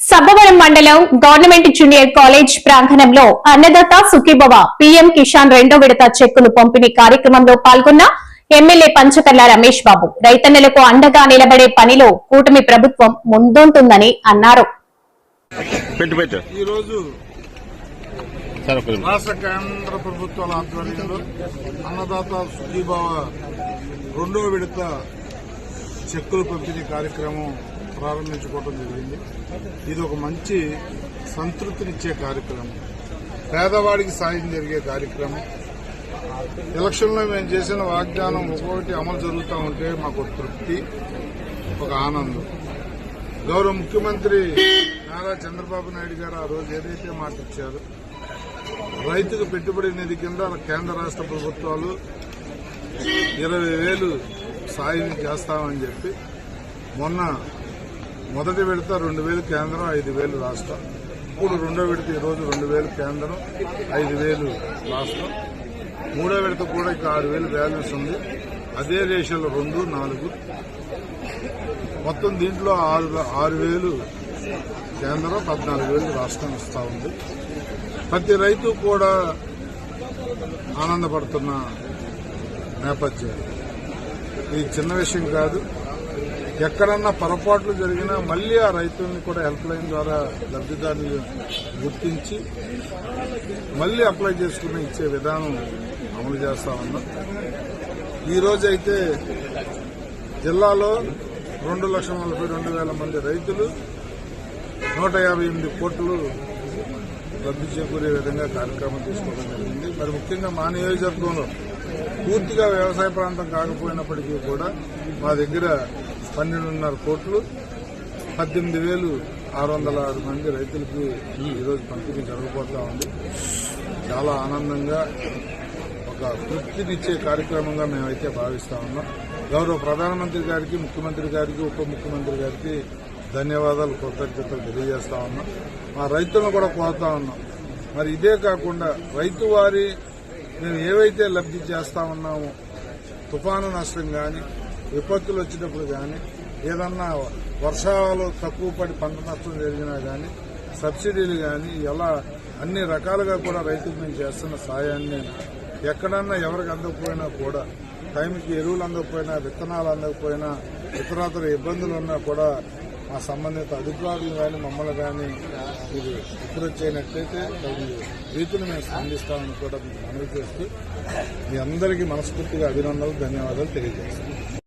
సబ్బవరం మండలం government junior college ప్రాంగణంలో Annadata Sukhibhava PM Kisan రెండో విడత చెక్కులు పంపిణీ కార్యక్రమంలో పాల్గొన్న ఎమ్మెల్యే పంచకర్ల రమేష్ బాబు. రైతన్నలకు అండగా నిలబడే పనిలో కూటమి ప్రభుత్వం ముందుంటుందని అన్నారు. రాష్ట్ర కేంద్ర ప్రభుత్వాల ఆధ్వర్యంలో అన్నదాత సుఖీభావ రెండో విడత చెక్కులు పంపిణీ కార్యక్రమం ప్రారంభించుకోవడం జరిగింది. ఇది ఒక మంచి సంతృప్తినిచ్చే కార్యక్రమం. పేదవాడికి సాయం జరిగే కార్యక్రమం. ఎలక్షన్లో మేము చేసిన వాగ్దానం ఒక్కొక్కటి అమలు జరుగుతూ ఉంటే మాకు తృప్తి ఒక ఆనందం. గౌరవ ముఖ్యమంత్రి నారా చంద్రబాబు నాయుడు గారు ఆ రోజు ఏదైతే మాట ఇచ్చారు రైతుకు పెట్టుబడి నిధి కింద కేంద్ర రాష్ట్ర ప్రభుత్వాలు ఇరవై వేలు సాయం చేస్తామని చెప్పి మొన్న మొదటి విడత రెండు వేలు కేంద్రం ఐదు వేలు రాష్ట్రం. ఇప్పుడు రెండో విడత ఈరోజు రెండు వేలు కేంద్రం ఐదు వేలు రాష్ట్రం. మూడో విడత కూడా ఇంకా ఆరు వేలు బ్యాలెన్స్ ఉంది. అదే రేషన్లు రెండు నాలుగు. మొత్తం దీంట్లో ఆరు ఆరు వేలు కేంద్రం పద్నాలుగు వేలు రాష్ట్రం ఇస్తా ఉంది. ప్రతి రైతు కూడా ఆనందపడుతున్న నేపథ్యం. ఇది చిన్న విషయం కాదు. ఎక్కడన్నా పొరపాట్లు జరిగినా మళ్ళీ ఆ రైతుల్ని కూడా హెల్ప్ లైన్ ద్వారా లబ్ధిదారుని గుర్తించి మళ్ళీ అప్లై చేసుకుని ఇచ్చే విధానం అమలు చేస్తా ఉన్నాం. ఈరోజైతే జిల్లాలో రెండు లక్షల నలభై రెండు వేల మంది రైతులు నూట యాభై ఎనిమిది కోట్లు లబ్ధి చేకూరే విధంగా కార్యక్రమం తీసుకోవడం జరిగింది. మరి ముఖ్యంగా మా నియోజకవర్గంలో పూర్తిగా వ్యవసాయ ప్రాంతం కాకపోయినప్పటికీ కూడా మా దగ్గర పన్నెండున్నర కోట్లు పద్దెనిమిది వేలు ఆరు వందల ఆరు మంది రైతులకి ఈరోజు పంపిణీ జరగబోతా ఉంది. చాలా ఆనందంగా ఒక తృప్తినిచ్చే కార్యక్రమంగా మేమైతే భావిస్తా ఉన్నాం. గౌరవ ప్రధానమంత్రి గారికి ముఖ్యమంత్రి గారికి ఉప ముఖ్యమంత్రి గారికి ధన్యవాదాలు కృతజ్ఞతలు తెలియజేస్తా ఉన్నాం. మా రైతులను కూడా కోరుతా ఉన్నాం. మరి ఇదే కాకుండా రైతు వారి మేము ఏవైతే లబ్ధి చేస్తా ఉన్నామో తుఫాను నష్టం కానీ విపత్తులు వచ్చినప్పుడు కానీ ఏదన్నా వర్షాలు తక్కువ పడి పంట నష్టం జరిగినా కానీ సబ్సిడీలు కానీ ఎలా అన్ని రకాలుగా కూడా రైతుకు మేము చేస్తున్న సాయాన్ని ఎక్కడన్నా ఎవరికి అందకపోయినా కూడా టైంకి ఎరువులు అందకపోయినా విత్తనాలు అందకపోయినా ఇతరాతర ఇబ్బందులు ఉన్నా కూడా మా సంబంధిత అధికారులు కానీ మమ్మల్ని కానీ ఇది అప్రోచ్ చేయనట్లయితే తగు రీతిని మేము స్పందిస్తామని కూడా మనవి చేస్తూ మీ అందరికీ మనస్ఫూర్తిగా అభినందనలు ధన్యవాదాలు తెలియజేస్తాం